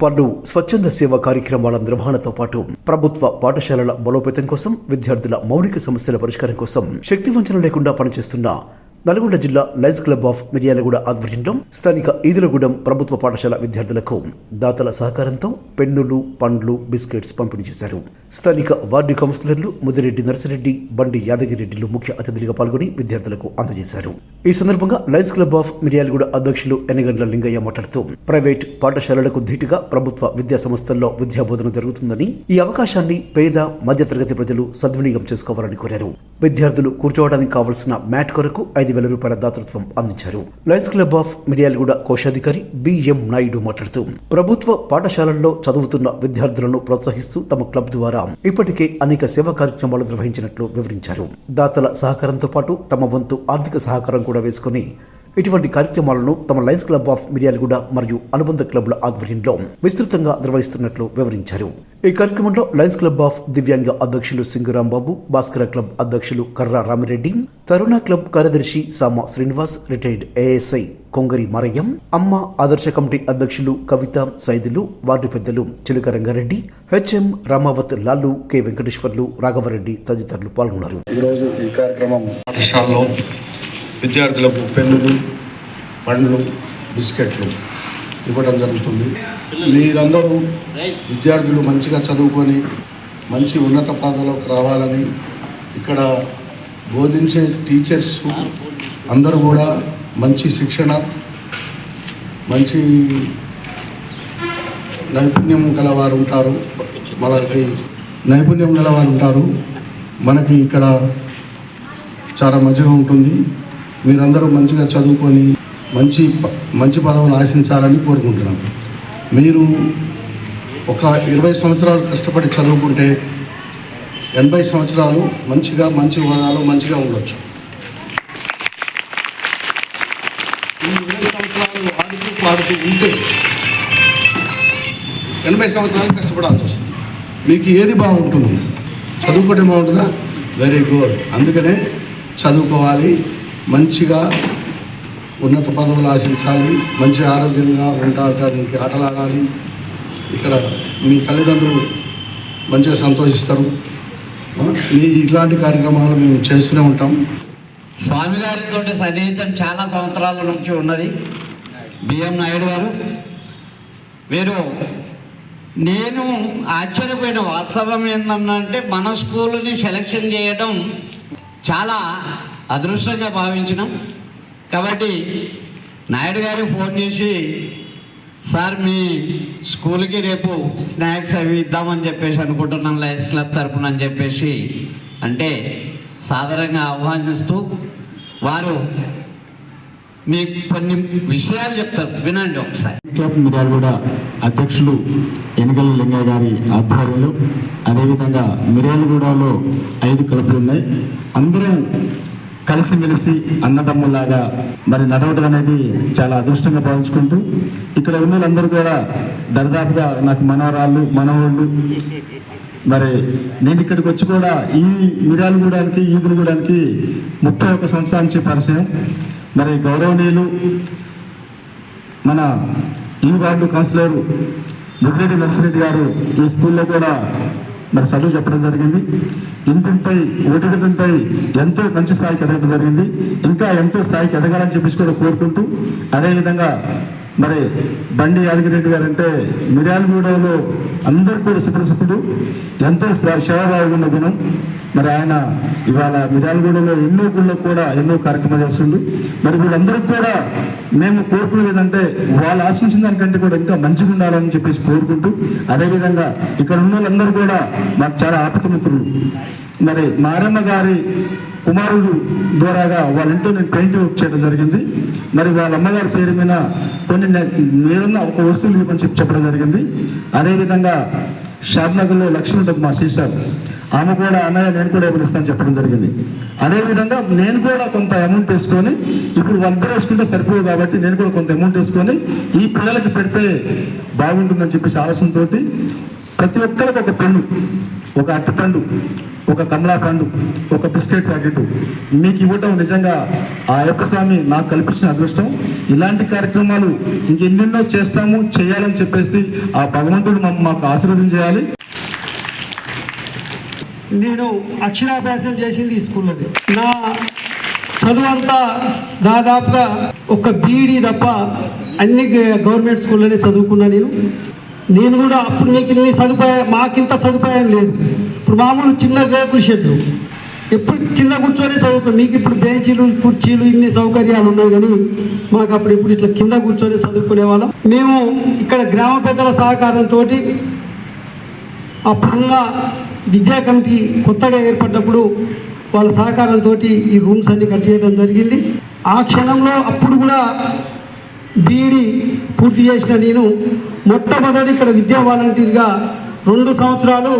పలు స్వచ్ఛంద సేవా కార్యక్రమాల నిర్వహణతో పాటు ప్రభుత్వ పాఠశాలల బలోపేతం కోసం విద్యార్థుల మౌలిక సమస్యల పరిష్కారం కోసం శక్తి వంచన లేకుండా పనిచేస్తున్న నల్గొండ జిల్లా లయన్స్ క్లబ్ ఆఫ్ మిర్యాలగూడ ఆధ్వర్యంలో స్థానిక ఈదులగూడెం ప్రభుత్వ పాఠశాల విద్యార్థులకు దాతల సహకారంతో పెన్నులు పండ్లు బిస్కెట్స్ పంపిణీ చేశారు. స్థానిక వార్డు కౌన్సిలర్లు ముదిరెడ్డి నర్సిరెడ్డి బండి యాదగిరెడ్డిలు ముఖ్య అతిథులుగా పాల్గొని విద్యార్థులకు అందజేశారు. ఈ సందర్భంగా లయన్స్ క్లబ్ ఆఫ్ మిర్యాలగూడ అధ్యక్షులు ఎనగండ్ల లింగయ్య మాట్లాడుతూ ప్రైవేట్ పాఠశాలలకు ధీటుగా ప్రభుత్వ విద్యా సంస్థల్లో విద్యాబోధన జరుగుతుందని ఈ అవకాశాన్ని పేద మధ్యతరగతి ప్రజలు సద్వినియోగం చేసుకోవాలని కోరారు. విద్యార్థులు కూర్చోవడానికి కావలసిన మ్యాట్ కొరకు ఐదు వేల రూపాయల దాతృత్వం అందించారు. లయన్స్ క్లబ్ ఆఫ్ మిర్యాలగూడ కోశాధికారి బిఎం నాయుడు మాట్లాడుతూ ప్రభుత్వ పాఠశాలల్లో చదువుతున్న విద్యార్థులను ప్రోత్సహిస్తూ తమ క్లబ్ ద్వారా ఇప్పటికే అనేక సేవా కార్యక్రమాలు నిర్వహించినట్లు వివరించారు. దాతల సహకారంతో పాటు తమ వంతు ఆర్థిక సహకారం కూడా వేసుకుని ఇటువంటి కార్యక్రమాలను తమ లయన్స్ క్లబ్ ఆఫ్ మిర్యాలగూడ మరియు అనుబంధ క్లబ్ల ఆధ్వర్యంలో విస్తృతంగా నిర్వహిస్తున్నట్లు వివరించారు. ఈ కార్యక్రమంలో లయన్స్ క్లబ్ ఆఫ్ దివ్యాంగ అధ్యక్షులు సింగురాంబాబు భాస్కర క్లబ్ అధ్యక్షులు కర్రా రామిరెడ్డి తరుణ క్లబ్ కార్యదర్శి Sama Srinivas retired ASI Kongari Marayyam Amma Adarsha committee అధ్యక్షులు కవిత సైదులు వార్డు పెద్దలు చిలుక రంగారెడ్డి హెచ్ఎం రామావత్ లాలు కె వెంకటేశ్వర్లు రాఘవరెడ్డి తదితరులు పాల్గొన్నారు. ఈరోజు ఈ కార్యక్రమం విద్యార్థులకు పెన్నులు పండ్లు బిస్కెట్లు ఇవ్వడం జరుగుతుంది. మీరందరూ విద్యార్థులు మంచిగా చదువుకొని మంచి ఉన్నత పాదలోకి రావాలని ఇక్కడ బోధించే టీచర్స్ అందరూ కూడా మంచి శిక్షణ మంచి నైపుణ్యం గలవారు ఉంటారు. మనకి నైపుణ్యం గలవారు ఉంటారు. మనకి ఇక్కడ చాలా మంచిగా ఉంటుంది. మీరందరూ మంచిగా చదువుకొని మంచి ప- మంచి పదవులు ఆశించాలని కోరుకుంటున్నాం. మీరు ఒక ఇరవై సంవత్సరాలు కష్టపడి చదువుకుంటే ఎనభై సంవత్సరాలు మంచిగా మంచి హోదాలో మంచిగా ఉండొచ్చు. ఈ ఇరవై సంవత్సరాలు ఆడుతూ పాడుతూ ఉంటే ఎనభై సంవత్సరాలు కష్టపడాల్సి వస్తుంది. మీకు ఏది బాగుంటుంది చదువుకోవటం బాగుంటుందా? వెరీ గుడ్ అందుకనే చదువుకోవాలి. మంచిగా ఉన్నత పదవులు ఆశించాలి మంచి ఆరోగ్యంగా ఉండటానికి ఆటలాడాలి. ఇక్కడ మీ తల్లిదండ్రులు మంచిగా సంతోషిస్తారు. మీ ఇట్లాంటి కార్యక్రమాలు మేము చేస్తూనే ఉంటాం. స్వామి గారితో సన్నిహితం చాలా సంవత్సరాల నుంచి ఉన్నది. బిఎం నాయుడు గారు వీరు నేను ఆశ్చర్యపోయిన వాస్తవం ఏంటంటే మన స్కూల్ని సెలెక్షన్ చేయడం చాలా అదృష్టంగా భావించినాం. కాబట్టి నాయుడు గారికి ఫోన్ చేసి సార్ మీ స్కూల్కి రేపు స్నాక్స్ అవి ఇద్దామని చెప్పేసి అనుకుంటున్నాం లయన్స్ క్లబ్ తరఫున అని చెప్పేసి అంటే సాధారణంగా ఆహ్వానిస్తూ వారు మీకు కొన్ని విషయాలు చెప్తారు. వినండి ఒకసారి. క్లబ్ మిర్యాలగూడ అధ్యక్షులు ఎనగల లింగయ్య గారి ఆధ్వర్యంలో అదేవిధంగా మిర్యాలగూడలో ఐదు క్లబ్లు ఉన్నాయి అందరం కలిసిమెలిసి అన్నదమ్ములాగా మరి నడవడం అనేది చాలా అదృష్టంగా భావించుకుంటూ ఇక్కడ ఉన్న వాళ్ళందరూ కూడా దరిదాపుగా నాకు మనవరాళ్ళు మనవాళ్ళు మరి నేను ఇక్కడికి వచ్చి కూడా ఈ మిర్యాలగూడానికి ఈదులగూడానికి ముప్పై ఒక సంవత్సరాల నుంచి పరిచయం. మరి గౌరవనీయులు మన ఈ వార్డు కౌన్సిలర్ ముగ్గిరెడ్డి నర్సిరెడ్డి గారు ఈ స్కూల్లో కూడా మరి చదువు చెప్పడం జరిగింది. ఇంతింతై ఒకటింపై ఎంతో మంచి స్థాయికి ఎదగడం జరిగింది. ఇంకా ఎంతో స్థాయికి ఎదగాలని చెప్పేసి కూడా కోరుకుంటూ అదేవిధంగా మరి బండి యాదగిరెడ్డి గారు అంటే మిర్యాలగూడలో అందరూ కూడా సుప్రసిద్ధుడు. ఎంతో సేవభావం ఉన్న గుణం. మరి ఆయన ఇవాళ మిర్యాలగూడలో ఎన్నో గుళ్ళో కూడా ఎన్నో కార్యక్రమాలు చేస్తుండు. మరి వీళ్ళందరికీ కూడా మేము కోరుకునేది ఏంటంటే వాళ్ళు ఆశించిన దానికంటే కూడా ఇంకా మంచిగా ఉండాలని చెప్పేసి కోరుకుంటూ అదేవిధంగా ఇక్కడ ఉన్న వాళ్ళందరూ కూడా మాకు చాలా ఆపతమిత్రులు మరి మారమ్మ గారి కుమారుడు ద్వారాగా వాళ్ళ ఇంట్లో నేను పెయింట్ వర్క్ చేయడం జరిగింది. మరి వాళ్ళ అమ్మగారి పేరు మీద కొన్ని నే- నేనున్న ఒక వస్తువులు ఇవ్వమని చెప్పి చెప్పడం జరిగింది. అదేవిధంగా షాద్నగర్లో లక్ష్మి ఉంటుంది మా శ్రీశాబ్ ఆమె కూడా అన్నయ్య నేను కూడా ఇస్తాను చెప్పడం జరిగింది. అదేవిధంగా నేను కూడా కొంత అమౌంట్ వేసుకొని ఇప్పుడు వాళ్ళిద్దరు వేసుకుంటే సరిపోదు కాబట్టి నేను కూడా కొంత అమౌంట్ వేసుకొని ఈ పిల్లలకి పెడితే బాగుంటుందని చెప్పేసి ఆలోచనతోటి ప్రతి ఒక్కరికి ఒక పెన్ను ఒక అరటిపండు ఒక కమలా పండు ఒక బిస్కెట్ ప్యాకెట్. మీకు ఇవ్వటం నిజంగా ఆ యొక్క స్వామి నాకు కల్పించిన అదృష్టం. ఇలాంటి కార్యక్రమాలు ఇంకెన్నెన్నో చేస్తాము చేయాలని చెప్పేసి ఆ భగవంతుడు మమ్మ- మాకు ఆశీర్వదం చేయాలి. నేను అక్షరాభ్యాసం చేసింది ఈ స్కూల్లోనే నా చదువు అంతా దాదాపుగా ఒక బీఈడీ తప్ప అన్ని గవర్నమెంట్ స్కూల్లోనే చదువుకున్నా నేను. నేను కూడా అప్పుడు మీకు నీ సదుపాయం మాకింత సదుపాయం లేదు. ఇప్పుడు మామూలు చిన్న రేకుల షెడ్లు ఎప్పుడు కింద కూర్చొని చదువుకున్నాం మీకు ఇప్పుడు బెంచీలు కుర్చీలు ఇన్ని సౌకర్యాలు ఉన్నాయి కానీ మాకు అప్పుడు ఇప్పుడు ఇట్లా కింద కూర్చొని చదువుకునే వాళ్ళం. మేము ఇక్కడ గ్రామ పెద్దల సహకారంతో అప్పుడున్న విద్యా కమిటీ కొత్తగా ఏర్పడ్డప్పుడు వాళ్ళ సహకారంతో ఈ రూమ్స్ అన్ని కట్టేయడం జరిగింది. ఆ క్షణంలో అప్పుడు కూడా బీఈడి పూర్తి చేసిన నేను మొట్టమొదటి ఇక్కడ విద్యా వాలంటీర్గా రెండు సంవత్సరాలు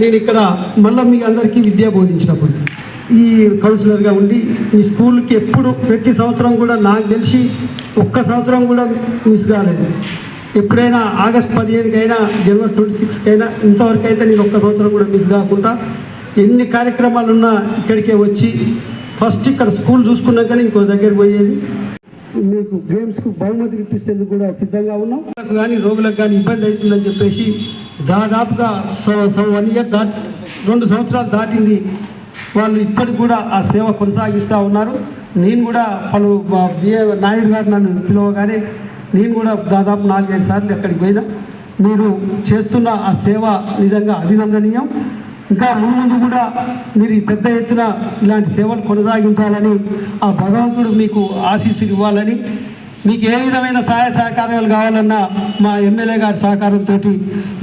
నేను ఇక్కడ మళ్ళీ మీ అందరికీ విద్య బోధించినప్పుడు. ఈ కౌన్సిలర్గా ఉండి మీ స్కూల్కి ఎప్పుడు ప్రతి సంవత్సరం కూడా నాకు తెలిసి ఒక్క సంవత్సరం కూడా మిస్ కాలేదు. ఎప్పుడైనా ఆగస్ట్ పదిహేనుకైనా జనవరి ట్వంటీ సిక్స్కైనా ఇంతవరకు అయితే నేను ఒక్క సంవత్సరం కూడా మిస్ కాకుండా ఎన్ని కార్యక్రమాలు ఉన్నా ఇక్కడికే వచ్చి ఫస్ట్ ఇక్కడ స్కూల్ చూసుకున్నాకనే ఇంకో దగ్గర పోయేది. మీకు గేమ్స్కు బహుమతి ఇప్పిస్తేందుకు కూడా సిద్ధంగా ఉన్నాం. కానీ రోగులకు కానీ ఇబ్బంది అవుతుందని చెప్పేసి దాదాపుగా వన్ ఇయర్ దాటి రెండు సంవత్సరాలు దాటింది. వాళ్ళు ఇప్పటికి కూడా ఆ సేవ కొనసాగిస్తూ ఉన్నారు. నేను కూడా పలు బిఏ నాయుడు గారు నన్ను పిలవగానే నేను కూడా దాదాపు నాలుగైదు సార్లు అక్కడికి పోయినా. మీరు చేస్తున్న ఆ సేవ నిజంగా అభినందనీయం. ఇంకా ముందు కూడా మీరు పెద్ద ఎత్తున ఇలాంటి సేవలు కొనసాగించాలని ఆ భగవంతుడు మీకు ఆశీస్సులు ఇవ్వాలని మీకు ఏ విధమైన సహాయ సహకారాలు కావాలన్నా మా ఎమ్మెల్యే గారి సహకారంతో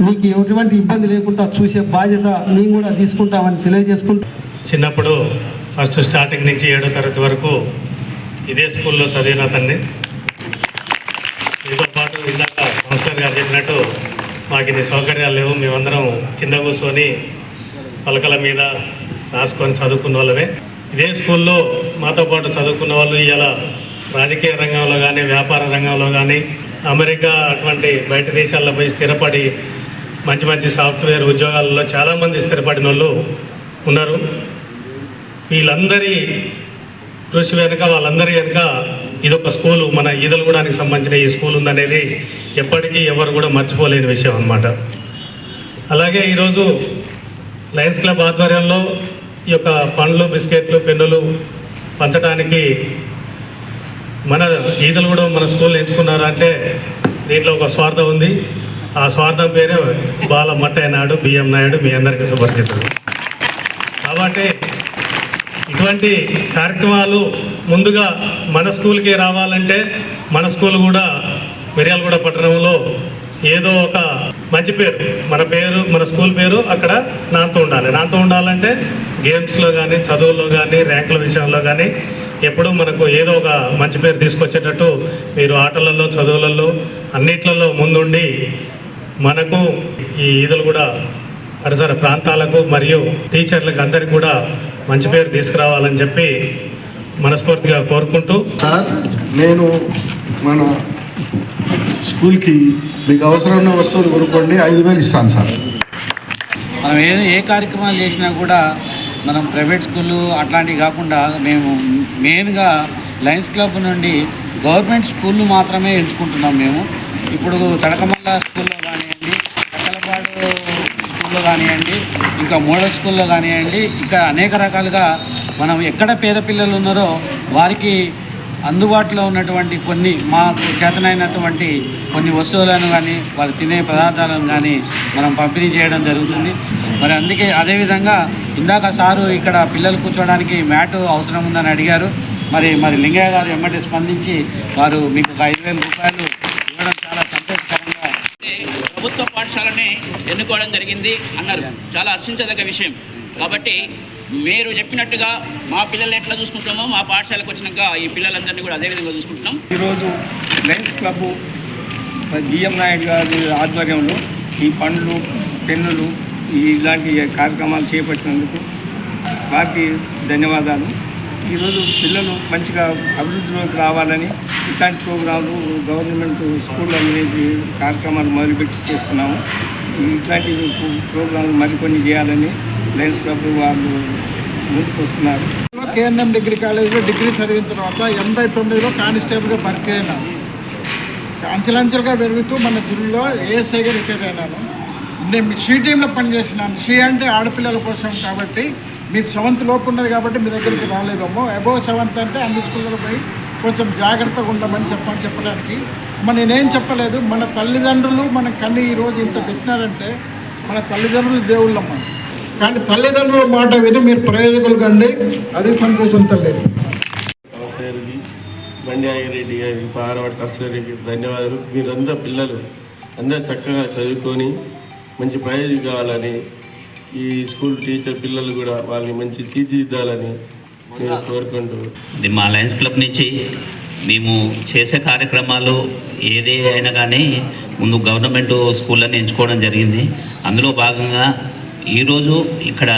మీకు ఎటువంటి ఇబ్బంది లేకుండా చూసే బాధ్యత మేము కూడా తీసుకుంటామని తెలియజేసుకుంటాం చిన్నప్పుడు ఫస్ట్ స్టార్టింగ్ నుంచి ఏడో తరగతి వరకు ఇదే స్కూల్లో చదివిన అతన్ని. దీంతో పాటు ఇందాక కౌన్సిలర్ గారు చెప్పినట్టు మాకు ఇది సౌకర్యాలు లేవు మేమందరం కింద కూర్చొని పలకల మీద రాసుకొని చదువుకున్న వాళ్ళమే ఇదే స్కూల్లో మాతో పాటు చదువుకున్న వాళ్ళు ఇవాళ రాజకీయ రంగంలో కానీ వ్యాపార రంగంలో కానీ అమెరికా అటువంటి బయట దేశాల్లో పోయి స్థిరపడి మంచి మంచి సాఫ్ట్వేర్ ఉద్యోగాలలో చాలామంది స్థిరపడిన వాళ్ళు ఉన్నారు. వీళ్ళందరి కృషి వెనుక వాళ్ళందరి వెనుక ఇదొక స్కూలు. మన ఈదలగూడానికి సంబంధించిన ఈ స్కూల్ ఉందనేది ఎప్పటికీ ఎవరు కూడా మర్చిపోలేని విషయం అన్నమాట. అలాగే ఈరోజు లయన్స్ క్లబ్ ఆధ్వర్యంలో ఈ యొక్క పండ్లు బిస్కెట్లు పెన్నులు పంచడానికి మన ఈదలు కూడా మన స్కూల్ ఎంచుకున్నారా అంటే దీంట్లో ఒక స్వార్థం ఉంది. ఆ స్వార్థం పేరే బాల మట్టయ్య నాయుడు బిఎం నాయుడు. మీ అందరికీ సుపరిచితులు కాబట్టి ఇటువంటి కార్యక్రమాలు ముందుగా మన స్కూల్కి రావాలంటే మన స్కూల్ కూడా మిర్యాలగూడ పట్టణంలో ఏదో ఒక మంచి పేరు. మన పేరు మన స్కూల్ పేరు అక్కడ నాతో ఉండాలి. నాతో ఉండాలంటే గేమ్స్లో కానీ చదువుల్లో కానీ ర్యాంకుల విషయంలో కానీ ఎప్పుడూ మనకు ఏదో ఒక మంచి పేరు తీసుకొచ్చేటట్టు మీరు ఆటలలో చదువులలో అన్నిట్లలో ముందుండి మనకు ఈ ఈదులు కూడా పరిసర ప్రాంతాలకు మరియు టీచర్లకు అందరికీ కూడా మంచి పేరు తీసుకురావాలని చెప్పి మనస్ఫూర్తిగా కోరుకుంటూ నేను మన స్కూల్కి మీకు ఉన్న వస్తువులు కొనుక్కోండి ఐదు వేలు ఇస్తాను సార్. మనం ఏ ఏ కార్యక్రమాలు చేసినా కూడా మనం ప్రైవేట్ స్కూళ్ళు అట్లాంటివి కాకుండా మేము మెయిన్గా లయన్స్ క్లబ్ నుండి గవర్నమెంట్ స్కూళ్ళు మాత్రమే ఎంచుకుంటున్నాం మేము. ఇప్పుడు తడకమల్ల స్కూల్లో కానివ్వండి కక్కలపాడు స్కూల్లో కానివ్వండి ఇంకా మోడల్ స్కూల్లో కానివ్వండి ఇక్కడ అనేక రకాలుగా మనం ఎక్కడ పేద పిల్లలు ఉన్నారో వారికి అందుబాటులో ఉన్నటువంటి కొన్ని మాకు చేతనైనటువంటి కొన్ని వస్తువులను కానీ వారు తినే పదార్థాలను కానీ మనం పంపిణీ చేయడం జరుగుతుంది. మరి అందుకే అదేవిధంగా ఇందాక సారు ఇక్కడ పిల్లలు కూర్చోవడానికి మ్యాట్ అవసరం ఉందని అడిగారు. మరి మరి లింగయ్య గారు ఎమ్మటి స్పందించి వారు మీకు ఒక ఐదు వేల రూపాయలు ఇవ్వడం చాలా సంతోషకరంగా ప్రభుత్వ పాఠశాలనే ఎన్నుకోవడం జరిగింది అన్నారు. చాలా హర్షించదగ్గ విషయం. కాబట్టి మీరు చెప్పినట్టుగా మా పిల్లలు ఎట్లా చూసుకుంటామో మా పాఠశాలకు వచ్చినాక ఈ పిల్లలందరినీ కూడా అదే విధంగా చూసుకుంటున్నాం. ఈరోజు లయన్స్ క్లబ్ బిఎం నాయుడు గారి ఆధ్వర్యంలో ఈ పండ్లు పెన్నులు ఇలాంటి కార్యక్రమాలు చేపట్టినందుకు వారికి ధన్యవాదాలు. ఈరోజు పిల్లలు మంచిగా అభివృద్ధిలోకి రావాలని ఇట్లాంటి ప్రోగ్రాంలు గవర్నమెంట్ స్కూల్ అనేది కార్యక్రమాలు మొదలుపెట్టి చేస్తున్నాము. ఇట్లాంటి ప్రోగ్రాంలు మరికొన్ని చేయాలని లయన్స్ క్లబ్ వాళ్ళు ముందుకు వస్తున్నారు కేఎన్ఎం డిగ్రీ కాలేజీలో డిగ్రీ చదివిన తర్వాత ఎనభై తొమ్మిదిలో కానిస్టేబుల్గా భర్తీ అయినాను అంచెలంచెలుగా పెరుగుతూ మన జిల్లాలో ఏఎస్ఐగా రిటైర్ అయినాను. నేను షీ టీంలో పనిచేసినాను. షీ అంటే ఆడపిల్లల కోసం కాబట్టి మీ సెవెంత్ లోపు ఉన్నది కాబట్టి మీ దగ్గరికి రాలేదేమో అబోవ్ సెవెంత్ అంటే అన్ని స్కూళ్ళలో పోయి కొంచెం జాగ్రత్తగా ఉండమని చెప్పని చెప్పడానికి. మన నేనేం చెప్పలేదు మన తల్లిదండ్రులు మన కన్ను ఈరోజు ఇంత పెట్టినారంటే మన తల్లిదండ్రులు దేవుళ్ళమ్మ కానీ తల్లిదండ్రుల మాట విని మీరు ప్రయోజకులు కండి అది సంతోషం తల్లి. బండి ఆగిరెడ్డి గారికి పారవాడి కష్టరెడ్డికి ధన్యవాదాలు. మీరందరూ పిల్లలు అందరూ చక్కగా చదువుకొని మంచి ప్రయోజనం కావాలని ఈ స్కూల్ టీచర్ పిల్లలు కూడా వాళ్ళని మంచి తీర్చిదిద్దాలని కోరుకుంటూ. మా లయన్స్ క్లబ్ నుంచి మేము చేసే కార్యక్రమాలు ఏదే అయినా కానీ ముందు గవర్నమెంట్ స్కూళ్ళని ఎంచుకోవడం జరిగింది. అందులో భాగంగా ఈరోజు ఇక్కడ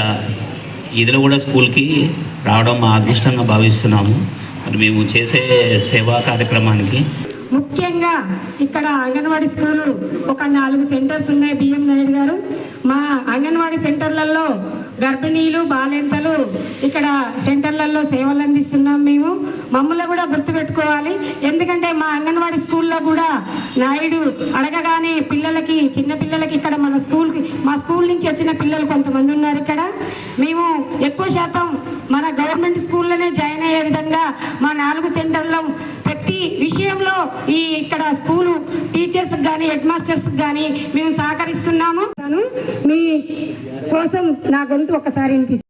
ఈదలగూడ స్కూల్కి రావడం మా అదృష్టంగా భావిస్తున్నాము. మరి మేము చేసే సేవా కార్యక్రమానికి ముఖ్యంగా ఇక్కడ అంగన్వాడీ స్కూలు ఒక నాలుగు సెంటర్స్ ఉన్నాయి బిఎం నాయుడు గారు. మా అంగన్వాడీ సెంటర్లలో గర్భిణీలు బాలింతలు ఇక్కడ సెంటర్లలో సేవలు అందిస్తున్నాం మేము. మమ్మల్ని కూడా గుర్తుపెట్టుకోవాలి. ఎందుకంటే మా అంగన్వాడీ స్కూల్లో కూడా నాయుడు అడగగానే పిల్లలకి చిన్న పిల్లలకి ఇక్కడ మన స్కూల్కి మా స్కూల్ నుంచి వచ్చిన పిల్లలు కొంతమంది ఉన్నారు ఇక్కడ. మేము ఎక్కువ శాతం మన గవర్నమెంట్ స్కూల్లోనే జాయిన్ అయ్యే విధంగా మా నాలుగు సెంటర్లో ప్రతి విషయంలో ఈ ఇక్కడ స్కూలు టీచర్స్ కానీ హెడ్ మాస్టర్స్ కానీ మేము సహకరిస్తున్నాము. మీ కోసం నా గొంతు గొంతు ఒకసారి వినిపిస్తుంది